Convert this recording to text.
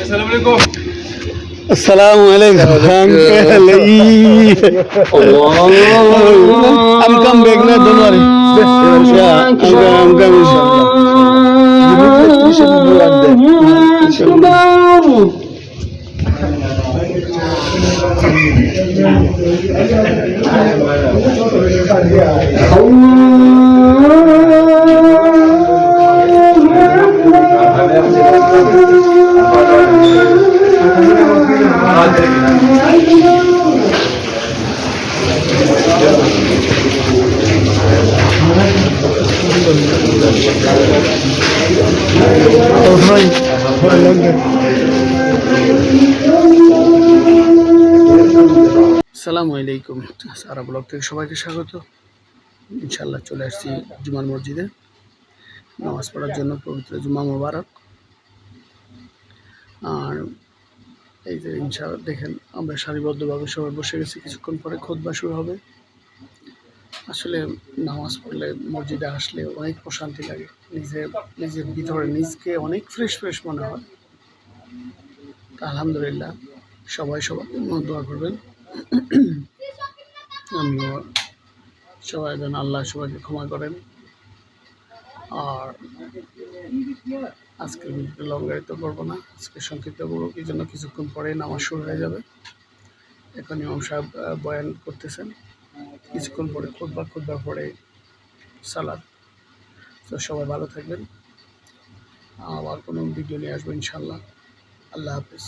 আসসালামু আলাইকুম back now, don't worry. আলাইকুম। সারা ব্লগ থেকে সবাইকে স্বাগত। ইনশাল্লাহ চলে আসছি জুমার মসজিদে। নামাজ পড়ার জন্য পবিত্র জুমা মোবারক। আর এই যে ইনশাল্লাহ দেখেন, আমরা সারিবদ্ধভাবে সবাই বসে গেছি, কিছুক্ষণ পরে খোদবা শুরু হবে। আসলে নামাজ পড়লে, মসজিদে আসলে অনেক প্রশান্তি লাগে। নিজের নিজের ভিতরে নিজকে অনেক ফ্রেশ ফ্রেশ মনে হয়। আলহামদুলিল্লাহ, সবাই সবার দোয়া করবেন। আমিও, সবাই যেন আল্লাহ সবাইকে ক্ষমা করেন। আর আজকের ভিডিওটা লঙ্গায়িত করব না, আজকে সংক্ষিপ্ত করব, এই জন্য কিছুক্ষণ পরেই নামাজ শুরু হয়ে যাবে। এখন ইমাম সাহেব বয়ান করতেছেন। কিছুক্ষণ পরে খুদবা খুদবা পরে সালাদ তো সবাই ভালো থাকবেন। আবার কোনো ভিডিও নিয়ে আসবেন ইনশাল্লাহ আল্লাহ হাফিজ।